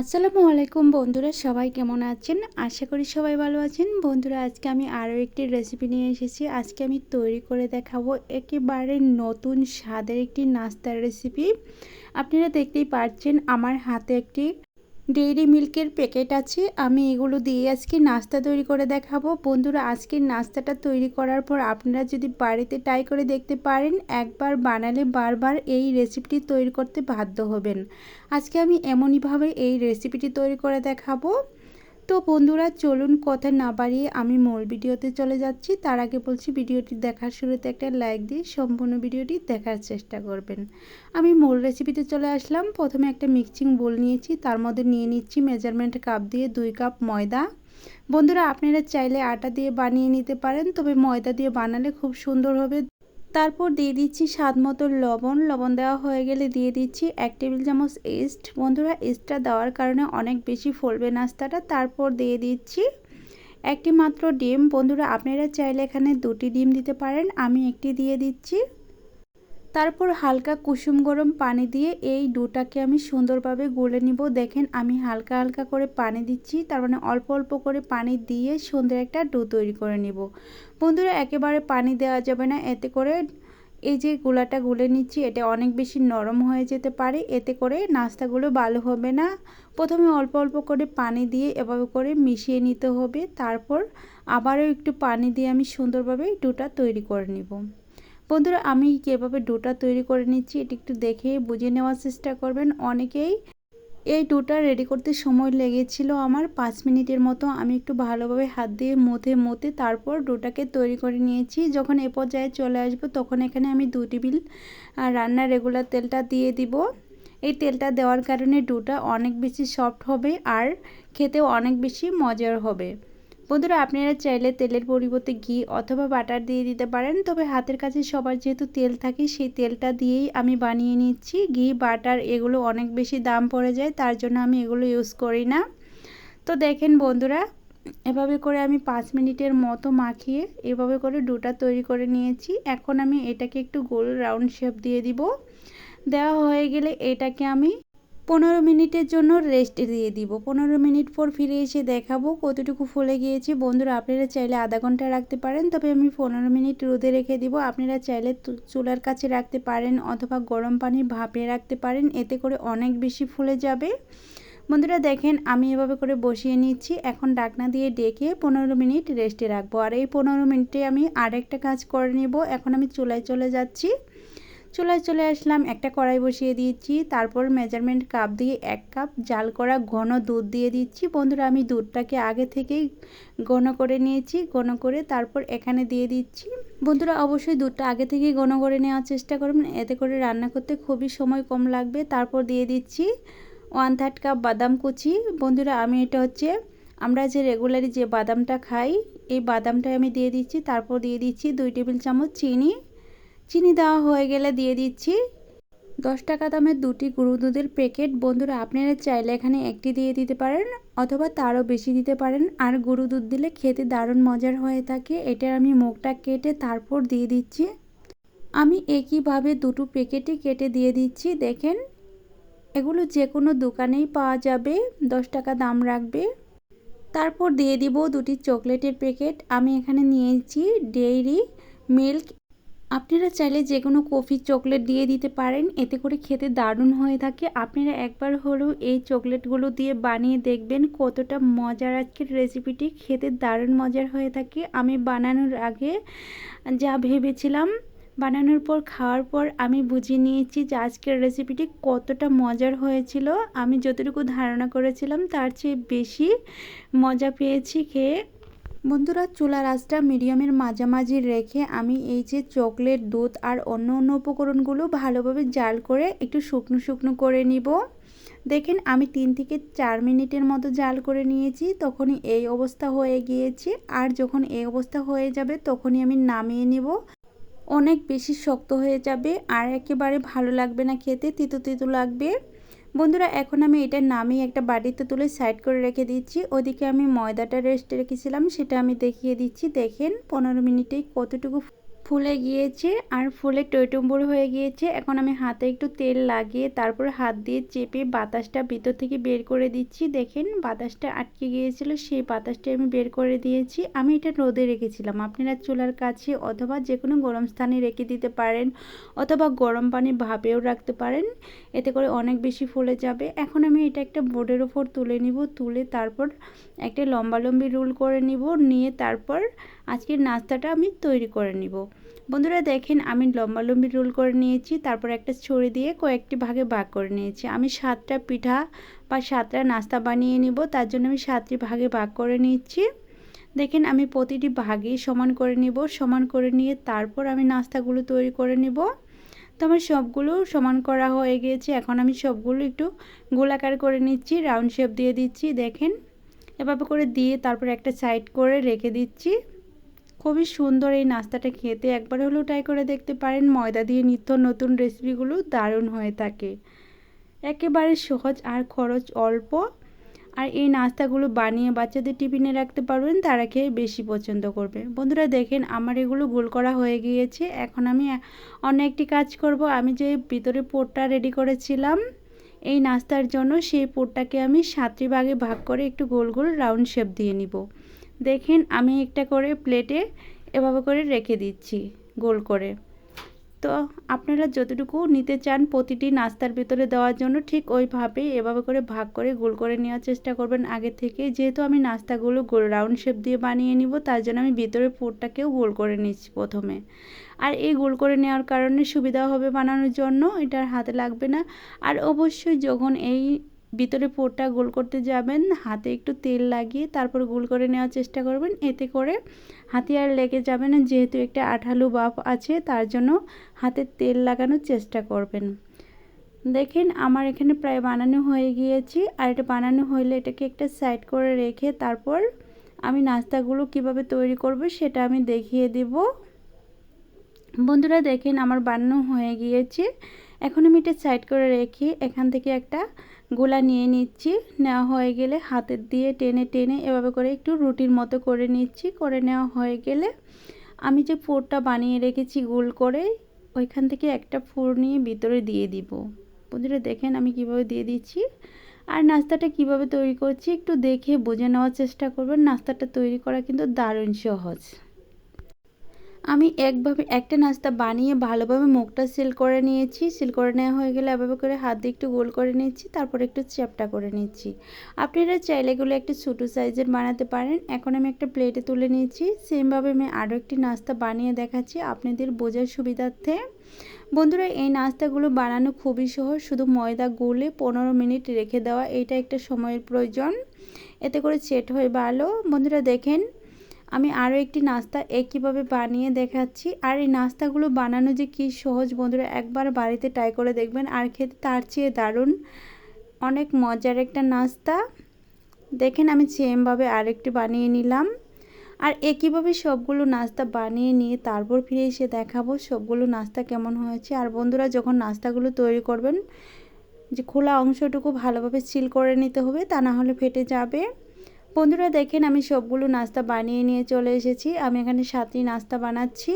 আসসালামু আলাইকুম বন্ধুরা, সবাই কেমন আছেন? আশা করি সবাই ভালো আছেন। বন্ধুরা, আজকে আমি আরও একটি রেসিপি নিয়ে এসেছি। আজকে আমি তৈরি করে দেখাবো একেবারে নতুন স্বাদের একটি নাস্তার রেসিপি আপনারা দেখতেই পাচ্ছেন আমার হাতে একটি ডেইরি মিল্কের প্যাকেট আছে। আমি এগুলো দিয়ে আজকে নাস্তা তৈরি করে দেখাবো। বন্ধুরা, আজকের নাস্তাটা তৈরি করার পর আপনারা যদি বাড়িতে ট্রাই করে দেখতে পারেন, একবার বানালে বারবার এই রেসিপিটি তৈরি করতে বাধ্য হবেন। আজকে আমি এমনইভাবে এই রেসিপিটি তৈরি করে দেখাবো। তো বন্ধুরা, চলুন কথা না বাড়িয়ে আমি মূল ভিডিওতে চলে যাচ্ছি। তার আগে বলছি, ভিডিওটি দেখার শুরুতে একটা লাইক দিয়ে সম্পূর্ণ ভিডিওটি দেখার চেষ্টা করবেন। আমি মূল রেসিপিতে চলে আসলাম। প্রথমে একটা মিক্সিং বোল নিয়েছি। তার মধ্যে নিয়ে নিচ্ছি মেজারমেন্ট কাপ দিয়ে দুই কাপ ময়দা। বন্ধুরা, আপনারা চাইলে আটা দিয়ে বানিয়ে নিতে পারেন। তবে ময়দা দিয়ে বানালে খুব সুন্দর হবে। তারপর দিয়ে দিচ্ছি স্বাদ মতো লবণ। লবণ দেওয়া হয়ে গেলে দিয়ে দিচ্ছি এক টেবিল চামচ ইস্ট। বন্ধুরা, ইস্টটা দেওয়ার কারণে অনেক বেশি ফলবে নাস্তাটা। তারপর দিয়ে দিচ্ছি একটি মাত্র ডিম। বন্ধুরা, আপনারা চাইলে এখানে দুটি ডিম দিতে পারেন। আমি একটি দিয়ে দিচ্ছি। তারপর হালকা কুসুম গরম পানি দিয়ে এই ডোটাকে আমি সুন্দরভাবে গলে নিব। দেখেন, আমি হালকা হালকা করে পানি দিচ্ছি, তার মানে অল্প অল্প করে পানি দিয়ে সুন্দর একটা ডো তৈরি করে নিব। বন্ধুরা, একেবারে পানি দেওয়া যাবে না, এতে করে এই যে গোলাটা গুলে নিচ্ছি, এটা অনেক বেশি নরম হয়ে যেতে পারে, এতে করে নাস্তাগুলো ভালো হবে না। প্রথমে অল্প অল্প করে পানি দিয়ে এভাবে করে মিশিয়ে নিতে হবে, তারপর আবারও একটু পানি দিয়ে আমি সুন্দরভাবে ডোটা তৈরি করে নিব। বন্ধুরা, আমি কীভাবে ডোটা তৈরি করে নিচ্ছি এটি একটু দেখে বুঝে নেওয়ার চেষ্টা করবেন। অনেকেই এই ডোটা রেডি করতে সময় লেগেছিল আমার পাঁচ মিনিটের মতো। আমি একটু ভালোভাবে হাত দিয়ে মথে মতে তারপর ডোটাকে তৈরি করে নিয়েছি। যখন এ পর্যায়ে চলে আসব, তখন এখানে আমি দু টেবিল রান্নার রেগুলার তেলটা দিয়ে দিব। এই তেলটা দেওয়ার কারণে ডোটা অনেক বেশি সফট হবে আর খেতেও অনেক বেশি মজার হবে। বন্ধুরা, আপনারা চাইলে তেলের পরিবর্তে ঘি অথবা বাটার দিয়ে দিতে পারেন। তবে হাতের কাছে সবার যেহেতু তেল থাকে, সেই তেলটা দিয়েই আমি বানিয়ে নিচ্ছি। ঘি, বাটার এগুলো অনেক বেশি দাম পড়ে যায়, তার জন্য আমি এগুলো ইউজ করি না। তো দেখেন বন্ধুরা, এভাবে করে আমি পাঁচ মিনিটের মতো মাখিয়ে এভাবে করে ডোটা তৈরি করে নিয়েছি। এখন আমি এটাকে একটু গোল রাউন্ড শেপ দিয়ে দিব। দেওয়া হয়ে গেলে এটাকে আমি পনেরো মিনিটের জন্য রেস্ট দিয়ে দিব। পনেরো মিনিট পর ফিরে এসে দেখাবো কতটুকু ফুলে গিয়েছে। বন্ধুরা, আপনারা চাইলে আধা ঘণ্টা রাখতে পারেন, তবে আমি পনেরো মিনিট রোদে রেখে দিব। আপনারা চাইলে চুলার কাছে রাখতে পারেন অথবা গরম পানি ভাপে রাখতে পারেন, এতে করে অনেক বেশি ফুলে যাবে। বন্ধুরা, দেখেন আমি এভাবে করে বসিয়ে নিচ্ছি। এখন ডাকনা দিয়ে ডেকে পনেরো মিনিট রেস্টে রাখব। আর এই পনেরো মিনিটে আমি আরেকটা কাজ করে নেব। এখন আমি চুলায় চলে যাচ্ছি। চুলায় চলে আসলাম, একটা কড়াই বসিয়ে দিয়েছি, তারপর মেজারমেন্ট কাপ দিয়ে এক কাপ জাল করা ঘন দুধ দিয়ে দিচ্ছি। বন্ধুরা, আমি দুধটাকে আগে থেকেই ঘন করে নিয়েছি, ঘন করে তারপর এখানে দিয়ে দিচ্ছি। বন্ধুরা, অবশ্যই দুধটা আগে থেকেই ঘন করে নেওয়ার চেষ্টা করবেন, এতে করে রান্না করতে খুবই সময় কম লাগবে। তারপর দিয়ে দিচ্ছি ওয়ান থার্ড কাপ বাদাম কুচি। বন্ধুরা, আমি এটা হচ্ছে, আমরা যে রেগুলারই যে বাদামটা খাই, এই বাদামটা আমি দিয়ে দিচ্ছি। তারপর দিয়ে দিচ্ছি দুই টেবিল চামচ চিনি। চিনি দেওয়া হয়ে গেলে দিয়ে দিচ্ছি। দশ টাকা দামের দুটি গরু দুধের প্যাকেট। বন্ধুরা, আপনারা চাইলে এখানে একটি দিয়ে দিতে পারেন অথবা তারও বেশি দিতে পারেন। আর গরু দুধ দিলে খেতে দারুণ মজার হয়ে থাকে। এটার আমি মুখটা কেটে তারপর দিয়ে দিচ্ছি। আমি একইভাবে দুটো প্যাকেটই কেটে দিয়ে দিচ্ছি। দেখেন, এগুলো যে কোনো দোকানেই পাওয়া যাবে। দশ টাকা দাম রাখবে। তারপর দিয়ে দিব দুটি চকলেটের প্যাকেট। আমি এখানে নিয়েছি ডেইরি মিল্ক আপনারা চাইলে যে কোনো কফি চকলেট দিয়ে দিতে পারেন, এতে করে খেতে দারুণ হয়ে থাকে। আপনারা একবার হলেও এই চকলেটগুলো দিয়ে বানিয়ে দেখবেন কতটা মজার আজকের রেসিপিটি। খেতে দারুণ মজার হয়ে থাকে। আমি বানানোর আগে যা ভেবেছিলাম, বানানোর পর, খাওয়ার পর আমি বুঝে নিয়েছি যে আজকের রেসিপিটি কতটা মজার হয়েছিল। আমি যতটুকু ধারণা করেছিলাম, তার চেয়ে বেশি মজা পেয়েছি খেয়ে। বন্ধুরা, চুলার আঁচটা মিডিয়ামের মাঝামাঝি রেখে আমি এই যে চকলেট, দুধ আর অন্য অন্য উপকরণগুলো ভালোভাবে জাল করে একটু শুকনো শুকনো করে নিব। দেখেন, আমি তিন থেকে চার মিনিটের মতো জাল করে নিয়েছি, তখনই এই অবস্থা হয়ে গিয়েছে। আর যখন এই অবস্থা হয়ে যাবে, তখনই আমি নামিয়ে নিব। অনেক বেশি শক্ত হয়ে যাবে, আর একেবারে ভালো লাগবে না খেতে, তিতো তিতো লাগবে। বন্ধুরা, এখন আমি এটা নামিয়ে একটা বাড়িতে তুলে সাইড করে রেখে দিচ্ছি। ওদিকে আমি ময়দাটা রেস্ট রেখেছিলাম, সেটা আমি দেখিয়ে দিচ্ছি। দেখেন, পনেরো মিনিটেই কতটুকু ফুলে গিয়েছে আর ফুলে টইটম্বুর হয়ে গিয়েছে। এখন আমি হাতে একটু তেল লাগিয়ে তারপর হাত দিয়ে চেপে বাতাসটা ভিতর থেকে বের করে দিচ্ছি। দেখেন বাতাসটা আটকে গিয়েছিল, সেই বাতাসটা আমি বের করে দিয়েছি। আমি এটা রোদে রেখেছিলাম। আপনারা চুলার কাছে অথবা যে কোনো গরম স্থানে রেখে দিতে পারেন অথবা গরম পানি ভাবেও রাখতে পারেন। এতে করে অনেক বেশি ফুলে যাবে। এখন আমি এটা একটা বোর্ডের ওপর তুলে নিব। তুলে তারপর একটা লম্বা লম্বি রোল করে নিব। নিয়ে তারপর আজকের নাস্তাটা আমি তৈরি করে নিব। বন্ধুরা দেখেন, আমি লম্বা লম্বি রোল করে নিয়েছি, তারপর একটা ছড়ি দিয়ে কয়েকটি ভাগে ভাগ করে নিয়েছি। আমি সাতটা পিঠা বা সাতটা নাস্তা বানিয়ে নিব, তার জন্য আমি সাতটি ভাগে ভাগ করে নিচ্ছি। দেখেন, আমি প্রতিটি ভাগেই সমান করে নিব, সমান করে নিয়ে তারপর আমি নাস্তাগুলো তৈরি করে নিব। তো আমার সবগুলো সমান করা হয়ে গিয়েছে, এখন আমি সবগুলো একটু গোলাকার করে নিচ্ছি, রাউন্ড শেপ দিয়ে দিচ্ছি, দেখেন। এভাবে করে দিয়ে তারপর একটা সাইড করে রেখে দিচ্ছি। খুবই সুন্দর এই নাস্তাটা খেতে। একবার হলেও ট্রাই করে দেখতে পারেন, ময়দা দিয়ে নিত্য নতুন রেসিপিগুলো দারুণ হয়ে থাকে। একেবারে সহজ আর খরচ অল্প। আর এই নাস্তাগুলো বানিয়ে বাচ্চাদের টিফিনে রাখতে পারবেন, তারা খেয়ে বেশি পছন্দ করবে। বন্ধুরা, দেখেন আমার এগুলো গোল করা হয়ে গিয়েছে। এখন আমি অন্য একটি কাজ করব। আমি যে ভিতরে পোটটা রেডি করেছিলাম, এই নাস্তার জন্য সেই পোটটাকে আমি সাতটি ভাগে ভাগ করে একটু গোল গোল রাউন্ড শেপ দিয়ে নিব। দেখেন আমি একটা করে প্লেটে এভাবে করে রেখে দিচ্ছি, গোল করে। তো আপনারা যতটুকু নিতে চান প্রতিটি নাস্তার ভিতরে দেওয়ার জন্য ঠিক ওইভাবে এভাবে করে ভাগ করে গোল করে নেওয়ার চেষ্টা করবেন আগে থেকে। যেহেতু আমি নাস্তাগুলো গোল রাউন্ড শেপ দিয়ে বানিয়ে নিব, তার জন্য আমি ভিতরে পুরটাকেও গোল করে নিচ্ছি প্রথমে। আর এই গোল করে নেওয়ার কারণে সুবিধা হবে বানানোর জন্য, এটার হাতে লাগবে না। আর অবশ্যই যখন এই ভিতরে পোরটা গোল করতে যাবেন, হাতে একটু তেল লাগিয়ে তারপর গোল করে নেওয়ার চেষ্টা করবেন। এতে করে হাতে আর লেগে যাবে না, যেহেতু একটা আঠালু বাপ আছে, তার জন্য হাতে তেল লাগানোর চেষ্টা করবেন। দেখেন আমার এখানে প্রায় বানানো হয়ে গিয়েছে, আর এটা বানানো হলে এটাকে একটা সাইড করে রেখে তারপর আমি নাস্তাগুলো কীভাবে তৈরি করব সেটা আমি দেখিয়ে দেব। বন্ধুরা দেখেন আমার বানানো হয়ে গিয়েছে, এখন আমি এটা সাইড করে রেখে এখান থেকে একটা গোলা নিয়ে নিচ্ছি। নেওয়া হয়ে গেলে হাতের দিয়ে টেনে টেনে এভাবে করে একটু রুটির মতো করে নিচ্ছি। করে নেওয়া হয়ে গেলে আমি যে ফুরটা বানিয়ে রেখেছি গোল করে, ওইখান থেকে একটা ফুর নিয়ে ভিতরে দিয়ে দিব। বন্ধুরা, দেখেন আমি কীভাবে দিয়ে দিচ্ছি। আর নাস্তাটা কীভাবে তৈরি করছি একটু দেখে বুঝে নেওয়ার চেষ্টা করবেন। নাস্তাটা তৈরি করা কিন্তু দারুণ সহজ। আমি একভাবে একটা নাস্তা বানিয়ে ভালোভাবে মুখটা সিল করে নিয়েছি। সিল করে নেওয়া হয়ে গেলে এভাবে করে হাত দিয়ে একটু গোল করে নিচ্ছি, তারপর একটু চ্যাপটা করে নিচ্ছি। আপনারা চাইলে এগুলো একটু ছোটো সাইজের বানাতে পারেন। এখন আমি একটা প্লেটে তুলে নিয়েছি সেমভাবে আমি আরও একটি নাস্তা বানিয়ে দেখাচ্ছি আপনাদের বোঝার সুবিধার্থে। বন্ধুরা, এই নাস্তাগুলো বানানো খুবই সহজ। শুধু ময়দা গুলে পনেরো মিনিট রেখে দেওয়া, এটা একটা সময়ের প্রয়োজন। এতে করে সেট হয়ে ভালো। বন্ধুরা, দেখেন আমি আরও একটি নাস্তা একইভাবে বানিয়ে দেখাচ্ছি? আর এই নাস্তাগুলো বানানো যে কী সহজ বন্ধুরা, একবার বাড়িতে ট্রাই করে দেখবেন, আর খেতে তার চেয়ে দারুণ। অনেক মজার একটা নাস্তা। দেখেন আমি সেমভাবে আরেকটি বানিয়ে নিলাম। আর একইভাবে সবগুলো নাস্তা বানিয়ে নিয়ে তারপর ফিরে এসে দেখাবো সবগুলো নাস্তা কেমন হয়েছে। আর বন্ধুরা, যখন নাস্তাগুলো তৈরি করবেন, যে খোলা অংশটুকু ভালোভাবে সিল করে নিতে হবে, তা না হলে ফেটে যাবে। বন্ধুরা দেখেন আমি সবগুলো নাস্তা বানিয়ে নিয়ে চলে এসেছি। আমি এখানে সাতটি নাস্তা বানাচ্ছি।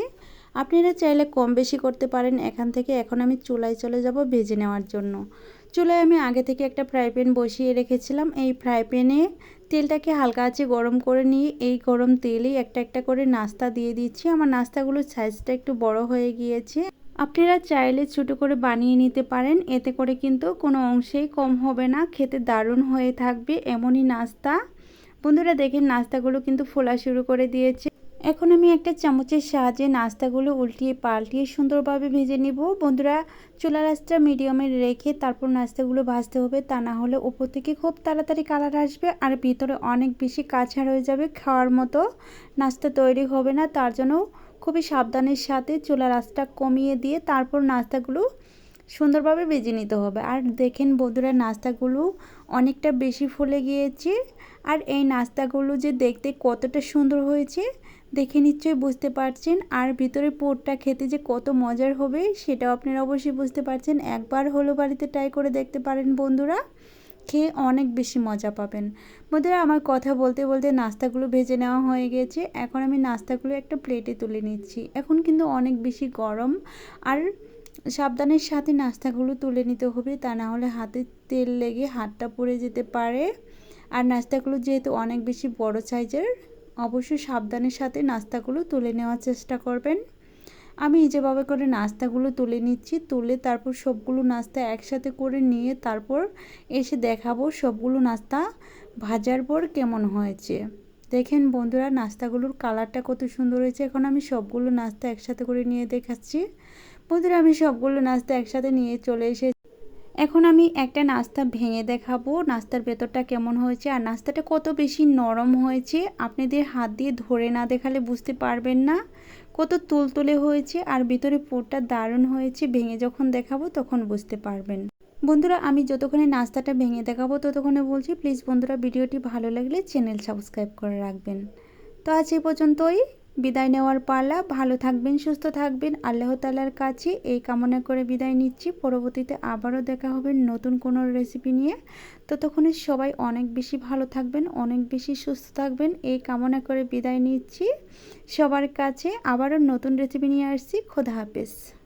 আপনারা চাইলে কম বেশি করতে পারেন। এখান থেকে এখন আমি চুলায় চলে যাব ভেজে নেওয়ার জন্য। চুলায় আমি আগে থেকে একটা ফ্রাই প্যান বসিয়ে রেখেছিলাম। এই ফ্রাই প্যানে তেলটাকে হালকা আছে গরম করে নিয়ে এই গরম তেলেই একটা একটা করে নাস্তা দিয়ে দিচ্ছি। আমার নাস্তাগুলোর সাইজটা একটু বড় হয়ে গিয়েছে। আপনারা চাইলে ছোটো করে বানিয়ে নিতে পারেন। এতে করে কিন্তু কোনো অংশেই কম হবে না। খেতে দারুণ হয়ে থাকবে। এমনই নাস্তা। বন্ধুরা দেখেন নাস্তাগুলো কিন্তু ফোলা শুরু করে দিয়েছে। এখন আমি একটা চামচের সাহায্যে নাস্তাগুলো উল্টিয়ে পাল্টিয়ে সুন্দরভাবে ভেজে নিব। বন্ধুরা চুলা রাস্তা মিডিয়ামে রেখে তারপর নাস্তাগুলো ভাজতে হবে। তা না হলে ওপর থেকে খুব তাড়াতাড়ি কালার আসবে আর ভিতরে অনেক বেশি কাঁচা রয়ে যাবে খাওয়ার মতো। নাস্তা তৈরি হবে না, তার জন্য খুবই সাবধানের সাথে চুলা রাস্তা কমিয়ে দিয়ে তারপর নাস্তাগুলো সুন্দরভাবে ভেজে নিতে হবে। আর দেখেন বন্ধুরা, নাস্তাগুলো অনেকটা বেশি ফুলে গিয়েছে। আর এই নাস্তাগুলো যে দেখতে কতটা সুন্দর হয়েছে, দেখে নিশ্চয়ই বুঝতে পারছেন। আর ভিতরে পোরটা খেতে যে কত মজার হবে, সেটাও আপনারা অবশ্যই বুঝতে পারছেন। একবার হলো বাড়িতে ট্রাই করে দেখতে পারেন বন্ধুরা, খেয়ে অনেক বেশি মজা পাবেন। বন্ধুরা, আমার কথা বলতে বলতে নাস্তাগুলো ভেজে নেওয়া হয়ে গেছে। এখন আমি নাস্তাগুলো একটা প্লেটে তুলে নিচ্ছি। এখন কিন্তু অনেক বেশি গরম। আর সাবধানের সাথে নাস্তাগুলো তুলে নিতে হবে। তা না হলে হাতে তেল লেগে হাতটা পড়ে যেতে পারে। আর নাস্তাগুলো যেহেতু অনেক বেশি বড় সাইজের অবশ্যই সাবধানের সাথে নাস্তাগুলো তুলে নেওয়ার চেষ্টা করবেন। আমি যেভাবে করে নাস্তাগুলো তুলে নিচ্ছি, তুলে তারপর সবগুলো নাস্তা একসাথে করে নিয়ে তারপর এসে দেখাবো সবগুলো নাস্তা ভাজার পর কেমন হয়েছে। দেখেন বন্ধুরা, নাস্তাগুলোর কালারটা কত সুন্দর হয়েছে। এখন আমি সবগুলো নাস্তা একসাথে করে নিয়ে দেখাচ্ছি। বন্ধুরা, আমি সবগুলো নাস্তা একসাথে নিয়ে চলে এসে এখন আমি একটা নাস্তা ভেঙে দেখাবো। নাস্তার ভেতরটা কেমন হয়েছে আর নাস্তাটা কত বেশি নরম হয়েছে, আপনাদের হাত দিয়ে ধরে না দেখালে বুঝতে পারবেন না। কত তুলতুলে হয়েছে আর ভিতরে পোরটা দারুণ হয়েছে। ভেঙে যখন দেখাবো তখন বুঝতে পারবেন। বন্ধুরা, আমি যতক্ষণে নাস্তাটা ভেঙে দেখাবো ততক্ষণে বলছি, প্লিজ বন্ধুরা, ভিডিওটি ভালো লাগলে চ্যানেল সাবস্ক্রাইব করে রাখবেন। তো আজ এই পর্যন্তই। বিদায় নেওয়ার পালা। ভালো থাকবেন, সুস্থ থাকবেন। আল্লাহ তালার কাছে এই কামনা করে বিদায় নিচ্ছি। পরবর্তীতে আবারও দেখা হবে নতুন কোনো রেসিপি নিয়ে। ততক্ষণে সবাই অনেক বেশি ভালো থাকবেন, অনেক বেশি সুস্থ থাকবেন। এই কামনা করে বিদায় নিচ্ছি। সবার কাছে আবারও নতুন রেসিপি নিয়ে আসছি। খোদা হাফেজ।